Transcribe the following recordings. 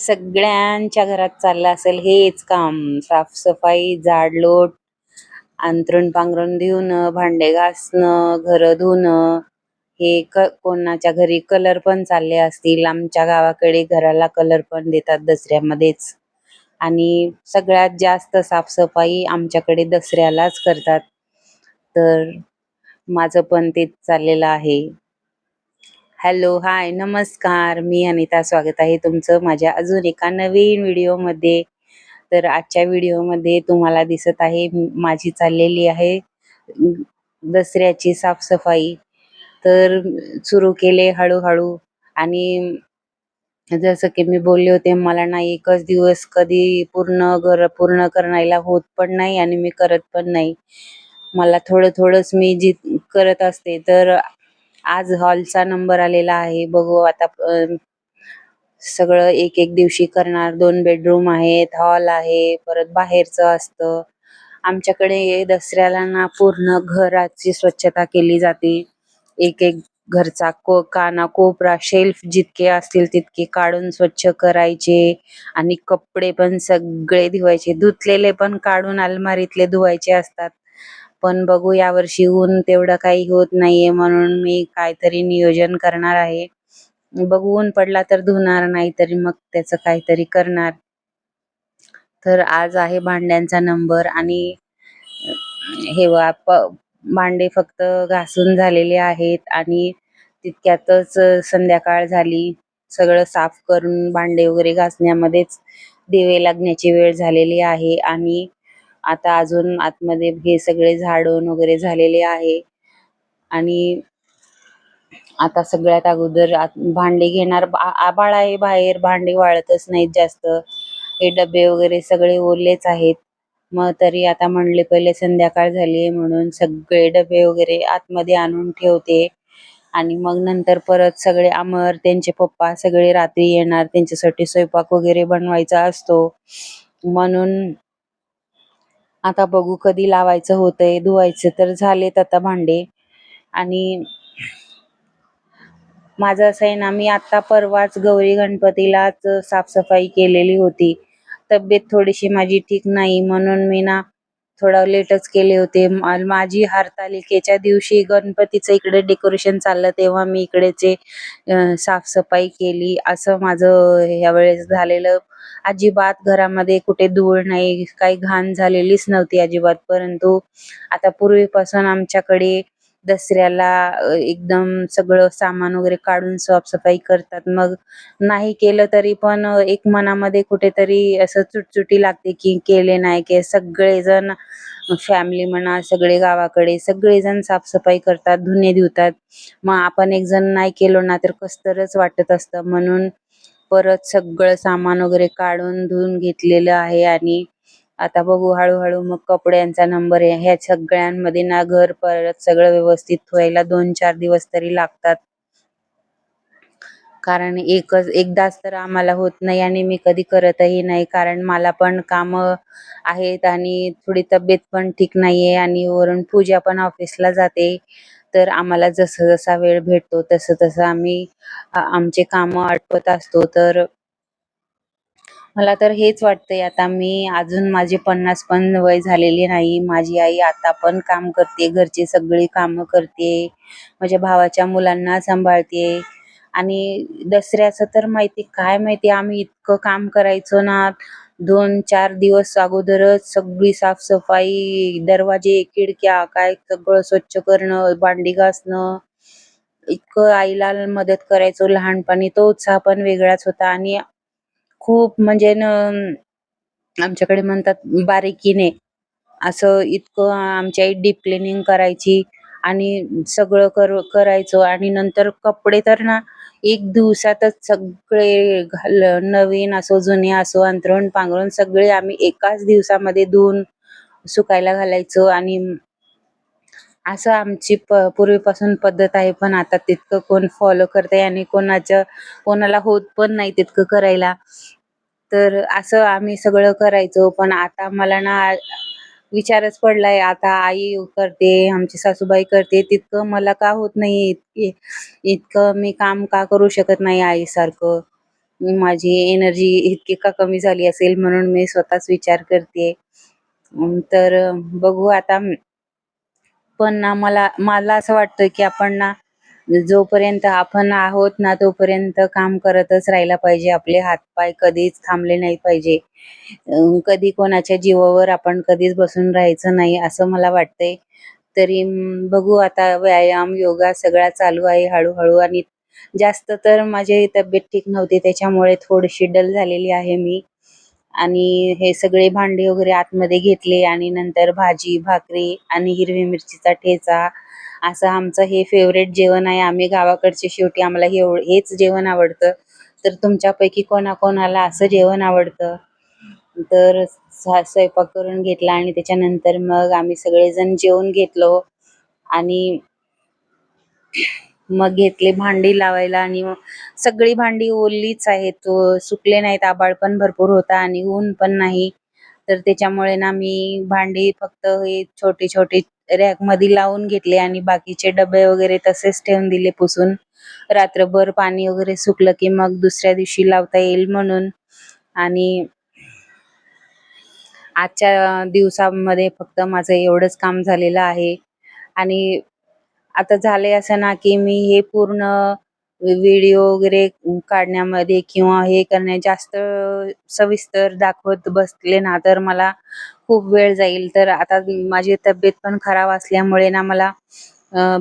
सगळ्यांच्या घरात चाललं असेल हेच काम. साफसफाई झाडलोट अंथरून पांघरून धुणं भांडे घासणं घर धुणं. हे क कोणाच्या घरी कलर पण चालले असतील आमच्या गावाकडे घराला कलर पण देतात दसऱ्यामध्येच. आणि सगळ्यात जास्त साफसफाई आमच्याकडे दसऱ्यालाच करतात. तर माझं पण तेच चाललेलं आहे. हॅलो हाय नमस्कार. मी अनिता स्वागत आहे तुमचं माझ्या अजून एका नवीन व्हिडिओमध्ये. तर आजच्या व्हिडिओमध्ये तुम्हाला दिसत आहे माझी चाललेली आहे दसऱ्याची साफसफाई. तर सुरू केले हळूहळू आणि जसं की मी बोलले होते मला ना एकच दिवस कधी पूर्ण घर पूर्ण करायला होत पण नाही आणि मी करत पण नाही. मला थोडं थोडंच मी जी करत असते तर आज हॉलचा नंबर आलेला आहे. बघू आता सगळं एक एक दिवशी करणार. दोन बेडरूम आहेत हॉल आहे परत बाहेरचं असतं. आमच्याकडे दसऱ्याला ना पूर्ण घराची स्वच्छता केली जाते. एक एक घरचा को काना कोपरा शेल्फ जितके असतील तितके काढून स्वच्छ करायचे. आणि कपडे पण सगळे धुवायचे. धुतलेले पण काढून अलमारीतले धुवायचे असतात. पण बघू यावर्षी ऊन तेवढं काही होत नाहीये म्हणून मी काहीतरी नियोजन करणार आहे. बघू ऊन पडला तर धुणार नाही तरी मग त्याचं काहीतरी करणार. तर आज आहे भांड्यांचा नंबर आणि हे भांडे फक्त घासून झालेले आहेत आणि तितक्यातच संध्याकाळ झाली. सगळं साफ करून भांडे वगैरे घासण्यामध्येच दिवे लागण्याची वेळ झालेली आहे आणि आता अजून आतमध्ये हे सगळे झाडून वगैरे झालेले आहे. आणि आता सगळ्यात अगोदर भांडे घेणार आबाळ आहे बाहेर भांडे वाळतच नाहीत जास्त. हे डबे वगैरे सगळे ओलेच आहेत. मग तरी आता म्हणले पहिले संध्याकाळ झाली म्हणून सगळे डबे वगैरे आतमध्ये आणून ठेवते. आणि मग नंतर परत सगळे अमर त्यांचे पप्पा सगळे रात्री येणार त्यांच्यासाठी स्वयंपाक वगैरे बनवायचा असतो. म्हणून आता बघू कधी लावायचं होतंय धुवायचं तर झालेत आता भांडे. आणि माझं असं आहे ना मी आता परवाच गौरी गणपतीलाच साफसफाई केलेली होती. तब्येत थोडीशी माझी ठीक नाही म्हणून मी ना थोडा लेटच केले होते. माझी हरतालिकेच्या दिवशी गणपतीचं इकडे डेकोरेशन चाललं तेव्हा मी इकडेचे साफसफाई केली. असं माझं ह्या वेळेस झालेलं अजिबात घरामध्ये कुठे धूळ नाही काही घाण झालेलीच नव्हती अजिबात. परंतु आता पूर्वीपासून आमच्याकडे दसऱ्याला एकदम सगळं सामान वगैरे काढून साफसफाई करतात. मग नाही केलं तरी पण एक मनामध्ये कुठेतरी असं चुटचुटी लागते की केले नाही के सगळेजण फॅमिली म्हणा सगळे गावाकडे सगळेजण साफसफाई करतात धुणे धुतात. मग आपण एक जण नाही केलो ना तर कसतरच वाटत असतं. म्हणून परत सगळं सामान वगैरे काढून धुवून घेतलेलं आहे आणि आता बघू हळूहळू मग कपड्यांचा नंबर आहे. ह्या सगळ्यांमध्ये ना घर परत सगळं व्यवस्थित व्हायला दोन चार दिवस तरी लागतात. कारण एकच एकदाच तर आम्हाला होत नाही आणि मी कधी करतही नाही. कारण मला पण काम आहेत आणि थोडी तब्येत पण ठीक नाहीये आणि वरून पूजा पण ऑफिसला जाते. तर आम्हाला जसं जसा वेळ भेटतो तसं तसं आम्ही आमचे काम आटपत असतो. तर मला तर हेच वाटतंय आता मी अजून माझे पन्नास पण वय झालेले नाही. माझी आई आता पण काम करते घरची सगळी कामं करते माझ्या भावाच्या मुलांना सांभाळते. आणि दसऱ्याचं तर माहिती काय माहिती आम्ही इतकं काम करायचो ना दोन चार दिवस अगोदरच सगळी साफसफाई दरवाजे खिडक्या काय सगळं स्वच्छ करणं भांडी घासणं. इतकं आईला मदत करायचो लहानपणी तो उत्साह पण वेगळाच होता. आणि खूप म्हणजे न आमच्याकडे म्हणतात बारीकीने असं इतकं आमची आई डीप क्लिनिंग करायची आणि सगळं कर करायचो. आणि नंतर कपडे तर ना एक दिवसातच सगळे घाल नवीन असो जुने असो अंथरूण पांघरून सगळे आम्ही एकाच दिवसामध्ये धुवून सुकायला घालायचो. आणि असं आमची प पूर्वीपासून पद्धत आहे पण आता तितकं कोण फॉलो करते आणि कोणाचं कोणाला होत पण नाही तितकं करायला. तर असं आम्ही सगळं करायचो पण आता मला ना विचारच पडलाय आता आई करते आमची सासूबाई करते तितकं मला का होत नाही इतके इतकं मी काम का करू शकत नाही आईसारखं? माझी एनर्जी इतकी का कमी झाली असेल म्हणून मी स्वतःच विचार करते. तर बघू आता. पण ना मला मला असं वाटतं की आपण ना जोपर्यंत आपण आहोत ना तोपर्यंत काम करतच राहायला पाहिजे. आपले हातपाय कधीच थांबले नाही पाहिजे. कधी कोणाच्या जीवावर आपण कधीच बसून राहायचं नाही असं मला वाटतंय. तरी बघू आता व्यायाम योगा सगळा चालू आहे हळूहळू आणि जास्त तर माझी तब्येत ठीक नव्हती त्याच्यामुळे थोडीशी डल झालेली आहे मी. आणि हे सगळे भांडे वगैरे आतमध्ये घेतले आणि नंतर भाजी भाकरी आणि हिरवी मिरचीचा ठेचा असं आमचं हे फेवरेट जेवण आहे. आम्ही गावाकडचे शेवटी आम्हाला हे हेच जेवण आवडतं. तर तुमच्यापैकी कोणाकोणाला असं जेवण आवडतं? तर स्वयंपाक करून घेतला आणि त्याच्यानंतर मग आम्ही सगळेजण जेवून घेतलो. आणि मग घेतले भांडी लावायला आणि मग सगळी भांडी ओलीच आहेत. सुकले नाहीत आभाळ पण भरपूर होता आणि ऊन पण नाही. तर त्याच्यामुळे ना मी भांडी फक्त हे छोटे छोटे रॅकमध्ये लावून घेतले आणि बाकीचे डबे वगैरे तसेच ठेवून दिले पुसून. रात्रभर पाणी वगैरे सुकलं की मग दुसऱ्या दिवशी लावता येईल म्हणून. आणि आजच्या दिवसामध्ये फक्त माझं एवढंच काम झालेलं आहे. आणि आता झालंय असं ना की मी हे पूर्ण व्हिडिओ वगैरे काढण्यामध्ये किंवा हे करण्या जास्त सविस्तर दाखवत बसले ना तर मला खूप वेळ जाईल. तर आता माझी तब्येत पण खराब असल्यामुळे ना मला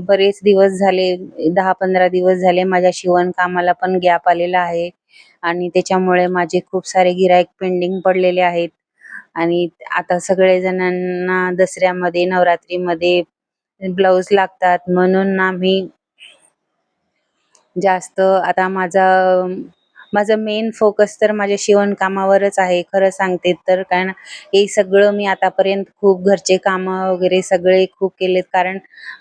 बरेच दिवस झाले दहा पंधरा दिवस झाले माझ्या शिवणकामाला पण गॅप आलेला आहे. आणि त्याच्यामुळे माझे खूप सारे गिराईक पेंडिंग पडलेले आहेत. आणि आता सगळे जणांना दसऱ्यामध्ये नवरात्रीमध्ये ब्लाऊज लागतात. म्हणून ना मी जास्त. आता माझा माझं मेन फोकस तर माझ्या शिवणकामावरच आहे खरं सांगते तर. कारण हे सगळं मी आतापर्यंत खूप घरचे कामं वगैरे सगळे खूप केलेत. कारण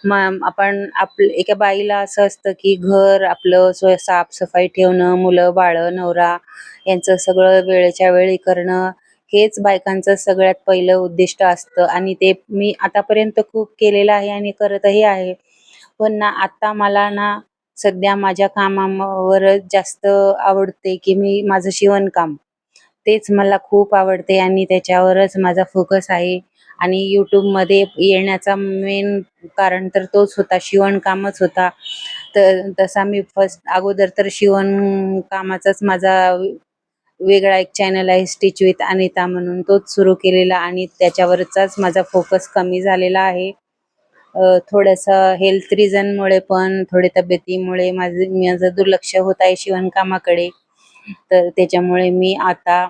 म आपण आप एका बाईला असं असतं की घर आपलं स्व साफसफाई ठेवणं मुलं बाळं नवरा यांचं सगळं वेळेच्या वेळी करणं हेच बायकांचं सगळ्यात पहिलं उद्दिष्ट असतं. आणि ते मी आतापर्यंत खूप केलेलं आहे आणि करतही आहे. पण ना आता मला ना सध्या माझ्या कामावरच जास्त आवडते की मी माझं शिवणकाम. तेच मला खूप आवडते आणि त्याच्यावरच माझा फोकस आहे. आणि यूट्यूबमध्ये येण्याचा मेन कारण तर तोच होता शिवणकामच होता. तर तसा मी फर्स्ट अगोदर तर शिवणकामाचाच माझा वेगळा एक चॅनल आहे स्टिच विथ अनिता म्हणून तोच सुरू केलेला आणि त्याच्यावरचाच माझा फोकस कमी झालेला आहे. थोडंसं हेल्थ रिझनमुळे पण थोडे तब्येतीमुळे माझं माझं दुर्लक्ष होत आहे शिवणकामाकडे. तर त्याच्यामुळे मी आता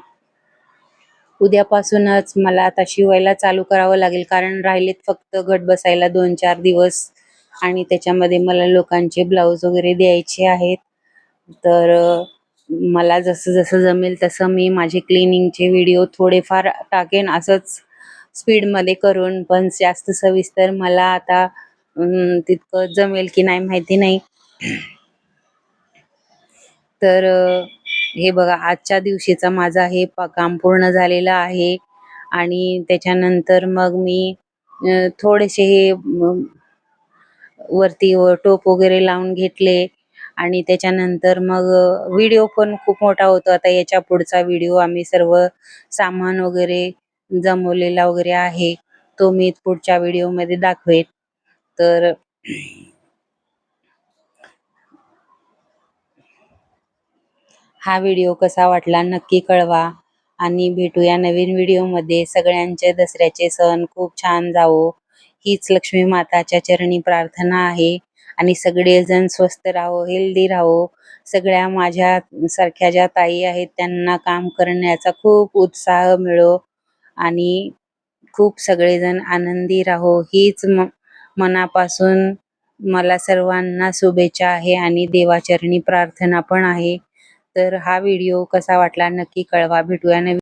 उद्यापासूनच मला आता शिवायला चालू करावं लागेल. कारण राहिलेत फक्त घट बसायला दोन चार दिवस. आणि त्याच्यामध्ये मला लोकांचे ब्लाऊज वगैरे द्यायचे आहेत. तर मला जसं जसं जमेल तसं मी माझे क्लिनिंगचे व्हिडिओ थोडेफार टाकेन. असंच स्पीडमध्ये करून पण जास्त सविस्तर मला आता तितकं जमेल की नाही माहिती नाही. तर हे बघा आजच्या दिवशीचा माझा हे काम पूर्ण झालेलं आहे. आणि त्याच्यानंतर मग मी थोडेसे हे वरती व टोप वगैरे लावून घेतले. आणि त्याच्यानंतर मग व्हिडिओ पण खूप मोठा होतो. आता याच्या पुढचा व्हिडिओ आम्ही सर्व सामान वगैरे जमवलेला वगैरे आहे तो मी पुढच्या व्हिडिओमध्ये दाखवेन. तर हा व्हिडिओ कसा वाटला नक्की कळवा आणि भेटूया नवीन व्हिडिओमध्ये सगळ्यांचे दसऱ्याचे सण खूप छान जावो. हीच लक्ष्मी माताच्या चरणी प्रार्थना आहे. आणि सगळेजण स्वस्थ राहो हेल्दी राहो. सगळ्या माझ्या सारख्या ज्या ताई आहेत त्यांना काम करण्याचा खूप उत्साह मिळो. आणि खूप सगळेजण आनंदी राहो. हीच म मनापासून मला सर्वांना शुभेच्छा आहे आणि देवाचरणी प्रार्थना पण आहे. तर हा व्हिडिओ कसा वाटला नक्की कळवा. भेटूया नवीन